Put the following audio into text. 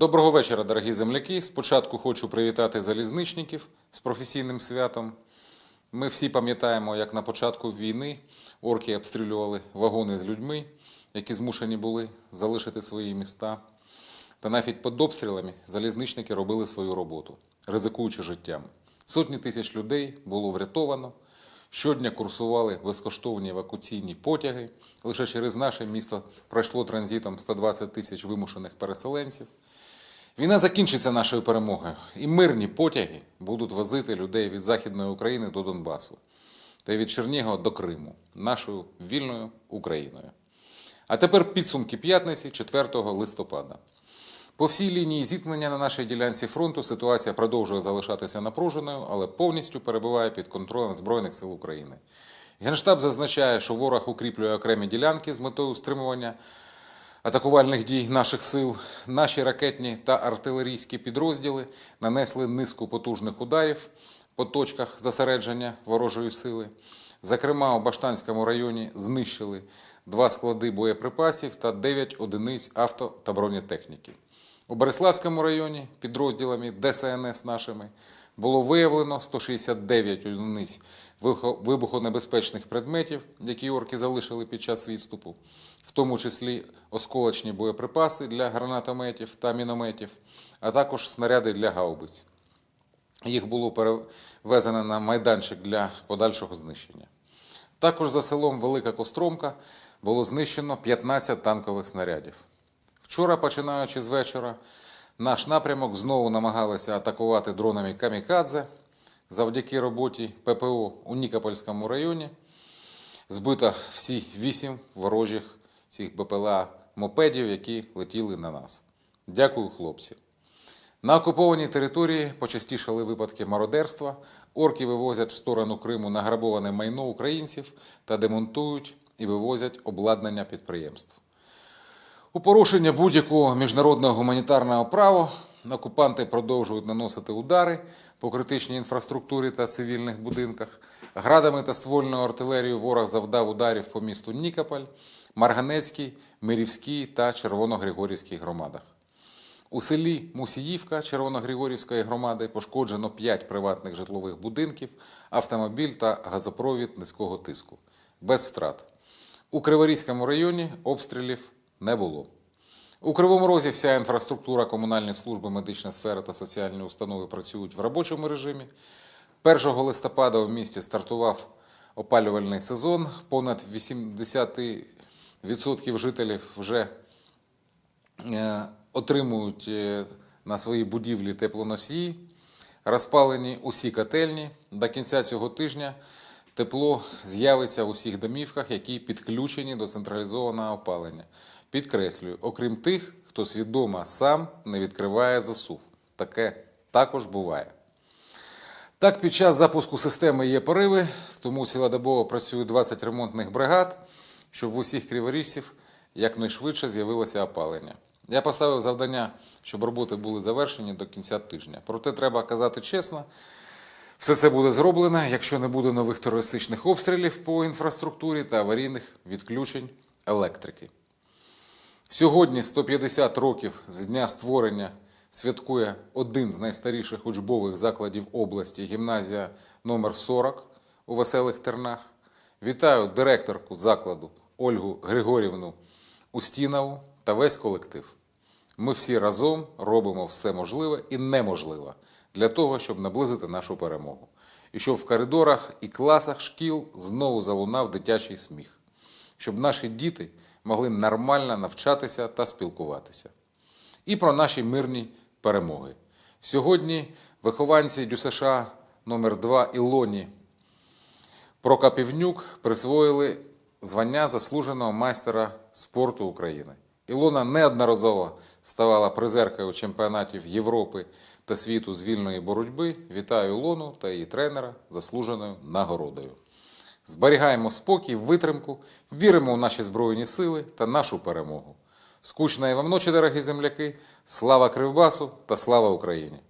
Доброго вечора, дорогі земляки. Спочатку хочу привітати залізничників з професійним святом. Ми всі пам'ятаємо, як на початку війни орки обстрілювали вагони з людьми, які змушені були залишити свої міста. Та навіть під обстрілами залізничники робили свою роботу, ризикуючи життям. Сотні тисяч людей було врятовано. Щодня курсували безкоштовні евакуаційні потяги. Лише через наше місто пройшло транзитом 120 тисяч вимушених переселенців. Війна закінчиться нашою перемогою, і мирні потяги будуть возити людей від Західної України до Донбасу та від Чернігова до Криму, нашою вільною Україною. А тепер підсумки п'ятниці 4 листопада. По всій лінії зіткнення на нашій ділянці фронту ситуація продовжує залишатися напруженою, але повністю перебуває під контролем Збройних сил України. Генштаб зазначає, що ворог укріплює окремі ділянки з метою стримування атакувальних дій наших сил. Наші ракетні та артилерійські підрозділи нанесли низку потужних ударів по точках зосередження ворожої сили. Зокрема, у Баштанському районі знищили два склади боєприпасів та 9 одиниць авто та бронетехніки. У Береславському районі підрозділами ДСНС нашими було виявлено 169 одиниць вибухонебезпечних предметів, які орки залишили під час відступу, в тому числі осколочні боєприпаси для гранатометів та мінометів, а також снаряди для гаубиць. Їх було перевезено на майданчик для подальшого знищення. Також за селом Велика Костромка було знищено 15 танкових снарядів. Вчора, починаючи з вечора, наш напрямок знову намагалися атакувати дронами Камікадзе. Завдяки роботі ППО у Нікопольському районі збито всі вісім ворожих всіх БПЛА мопедів, які летіли на нас. Дякую, хлопці. На окупованій території почастішали випадки мародерства. Орки вивозять в сторону Криму награбоване майно українців та демонтують і вивозять обладнання підприємств. У порушення будь-якого міжнародного гуманітарного права окупанти продовжують наносити удари по критичній інфраструктурі та цивільних будинках. Градами та ствольною артилерією ворог завдав ударів по місту Нікополь, Марганецькій, Мирівській та Червоногригорівській громадах. У селі Мусіївка Червоногригорівської громади пошкоджено 5 приватних житлових будинків, автомобіль та газопровід низького тиску. Без втрат. У Криворізькому районі обстрілів не було. У Кривому Розі вся інфраструктура, комунальні служби, медична сфера та соціальні установи працюють в робочому режимі. 1 листопада у місті стартував опалювальний сезон. Понад 80% жителів вже е, отримують е, на свої будівлі теплоносії, розпалені усі котельні. До кінця цього тижня тепло з'явиться у всіх домівках, які підключені до централізованого опалення. Підкреслюю, окрім тих, хто свідомо сам не відкриває засув. Таке також буває. Так, під час запуску системи є пориви, тому цілодобово працює 20 ремонтних бригад, щоб в усіх криворіжців якнайшвидше з'явилося опалення. Я поставив завдання, щоб роботи були завершені до кінця тижня. Проте треба казати чесно, все це буде зроблено, якщо не буде нових терористичних обстрілів по інфраструктурі та аварійних відключень електрики. Сьогодні 150 років з дня створення святкує один з найстаріших учбових закладів області гімназія номер 40 у Веселих Тернах. Вітаю директорку закладу Ольгу Григорівну Устінову та весь колектив. Ми всі разом робимо все можливе і неможливе для того, щоб наблизити нашу перемогу. І щоб в коридорах і класах шкіл знову залунав дитячий сміх щоб наші діти могли нормально навчатися та спілкуватися. І про наші мирні перемоги. Сьогодні вихованці ДЮСШ номер 2 Ілоні Прокопівнюк присвоїли звання заслуженого майстера спорту України. Ілона неодноразово ставала призеркою чемпіонатів Європи та світу з вільної боротьби. Вітаю Ілону та її тренера заслуженою нагородою. Зберігаємо спокій, витримку, віримо в наші Збройні сили та нашу перемогу. Скучної вам ночі, дорогі земляки! Слава Кривбасу та слава Україні!